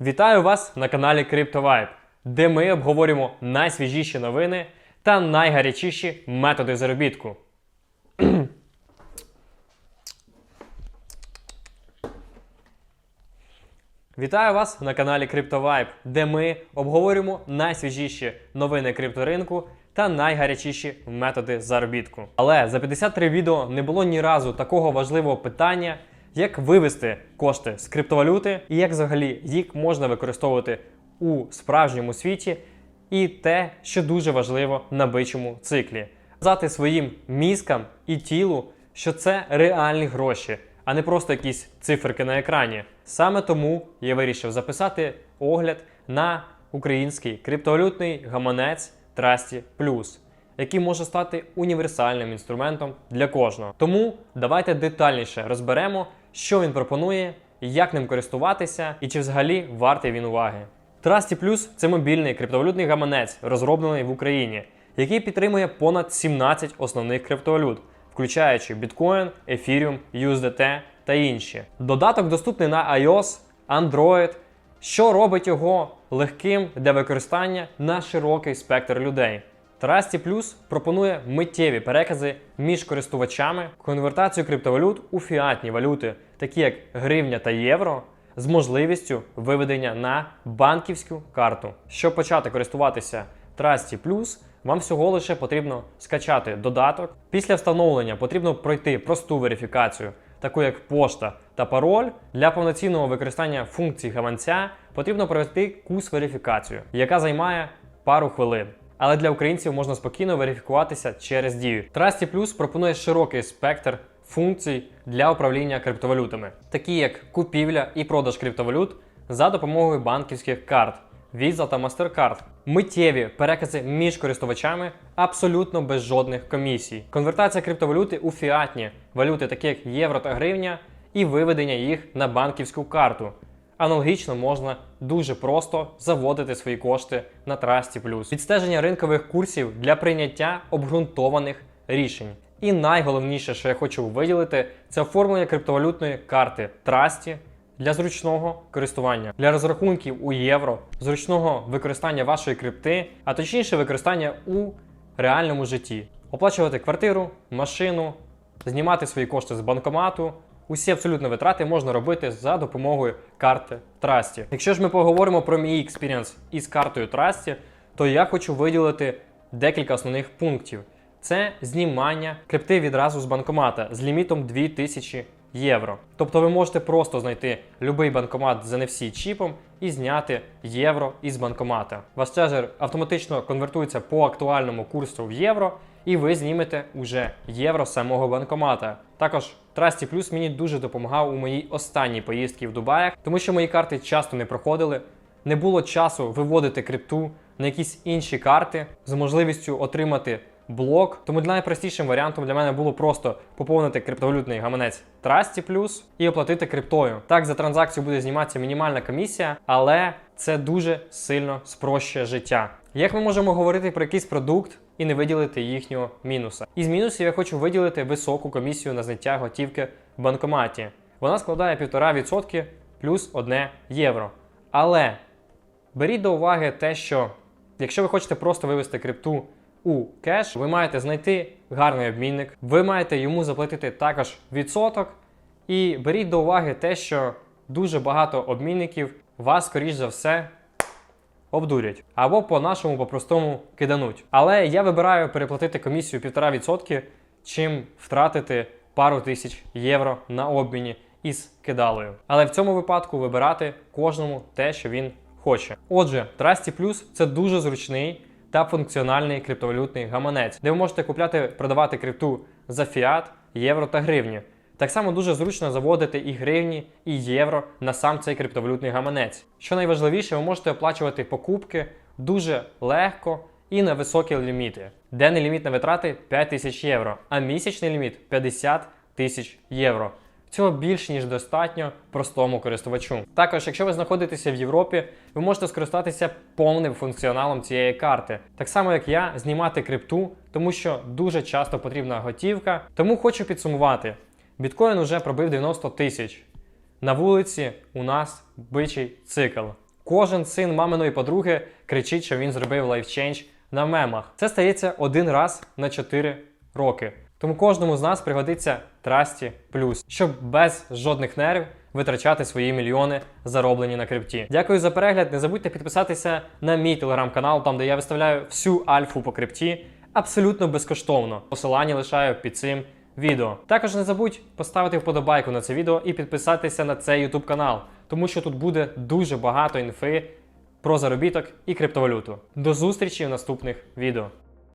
Вітаю вас на каналі CryptoVibe, де ми обговорюємо найсвіжіші новини та найгарячіші методи заробітку. Вітаю вас на каналі CryptoVibe, де ми обговорюємо найсвіжіші новини крипторинку та найгарячіші методи заробітку. Але за 53 відео не було ні разу такого важливого питання, як вивести кошти з криптовалюти і як взагалі їх можна використовувати у справжньому світі, і те, що дуже важливо на бичому циклі. Казати своїм мізкам і тілу, що це реальні гроші, а не просто якісь циферки на екрані. Саме тому я вирішив записати огляд на український криптовалютний гаманець Trusty Plus, який може стати універсальним інструментом для кожного. Тому давайте детальніше розберемо, що він пропонує, як ним користуватися і чи взагалі вартий він уваги. Trusty Plus – це мобільний криптовалютний гаманець, розроблений в Україні, який підтримує понад 17 основних криптовалют, включаючи Bitcoin, Ethereum, USDT та інші. Додаток доступний на iOS, Android, що робить його легким для використання на широкий спектр людей. Trusty Plus пропонує миттєві перекази між користувачами, конвертацію криптовалют у фіатні валюти, такі як гривня та євро, з можливістю виведення на банківську карту. Щоб почати користуватися Trusty Plus, вам всього лише потрібно скачати додаток. Після встановлення потрібно пройти просту верифікацію, таку як пошта та пароль. Для повноцінного використання функцій гаманця потрібно провести курс верифікацію, яка займає пару хвилин. Але для українців можна спокійно верифікуватися через дію. Trusty Plus пропонує широкий спектр функцій для управління криптовалютами, такі як купівля і продаж криптовалют за допомогою банківських карт. Visa та MasterCard. Миттєві перекази між користувачами абсолютно без жодних комісій. Конвертація криптовалюти у фіатні валюти, такі як євро та гривня, і виведення їх на банківську карту. Аналогічно можна дуже просто заводити свої кошти на Trusty Plus. Відстеження ринкових курсів для прийняття обґрунтованих рішень. І найголовніше, що я хочу виділити, це оформлення криптовалютної карти Trusty для зручного користування, для розрахунків у євро, зручного використання вашої крипти, а точніше використання у реальному житті, оплачувати квартиру, машину, знімати свої кошти з банкомату. Усі абсолютно витрати можна робити за допомогою карти Trusty. Якщо ж ми поговоримо про мій експірієнс із картою Trusty, то я хочу виділити декілька основних пунктів. Це знімання крипти відразу з банкомата з лімітом 2000 євро. Тобто ви можете просто знайти будь-який банкомат з NFC чіпом і зняти євро із банкомата. Ваш чежер автоматично конвертується по актуальному курсу в євро, і ви знімете уже євро з самого банкомата. Також Trusty Plus мені дуже допомагав у моїй останній поїздці в Дубаях, тому що мої карти часто не проходили, не було часу виводити крипту на якісь інші карти з можливістю отримати блок. Тому для найпростішим варіантом для мене було просто поповнити криптовалютний гаманець Trusty Plus і оплатити криптою. Так, за транзакцію буде зніматися мінімальна комісія, але це дуже сильно спрощує життя. Як ми можемо говорити про якийсь продукт і не виділити їхнього мінуса? Із мінусів я хочу виділити високу комісію на зняття готівки в банкоматі. Вона складає 1,5% плюс 1 євро. Але беріть до уваги те, що якщо ви хочете просто вивести крипту у кеш, ви маєте знайти гарний обмінник, ви маєте йому заплатити також відсоток. І беріть до уваги те, що дуже багато обмінників вас, скоріш за все, обдурять або по-нашому по-простому кидануть. Але я вибираю переплатити комісію 1,5%, чим втратити пару тисяч євро на обміні із кидалою. Але в цьому випадку вибирати кожному те, що він хоче. Отже, Trusty Plus – це дуже зручний та функціональний криптовалютний гаманець, де ви можете купляти, продавати крипту за фіат, євро та гривні. Так само дуже зручно заводити і гривні, і євро на сам цей криптовалютний гаманець. Що найважливіше, ви можете оплачувати покупки дуже легко і на високі ліміти. Денний ліміт на витрати 5 тисяч євро, а місячний ліміт 50 тисяч євро. Цього більш ніж достатньо простому користувачу. Також, якщо ви знаходитеся в Європі, ви можете скористатися повним функціоналом цієї карти. Так само, як я, знімати крипту, тому що дуже часто потрібна готівка. Тому хочу підсумувати: біткоін уже пробив 90 тисяч. На вулиці у нас бичий цикл. Кожен син маминої подруги кричить, що він зробив лайфчейндж на мемах. Це стається один раз на 4 роки. Тому кожному з нас пригодиться Трасті Плюс, щоб без жодних нервів витрачати свої мільйони, зароблені на крипті. Дякую за перегляд. Не забудьте підписатися на мій телеграм-канал, там де я виставляю всю альфу по крипті абсолютно безкоштовно. Посилання лишаю під цим відео. Також не забудь поставити вподобайку на це відео і підписатися на цей YouTube канал, тому що тут буде дуже багато інфи про заробіток і криптовалюту. До зустрічі в наступних відео.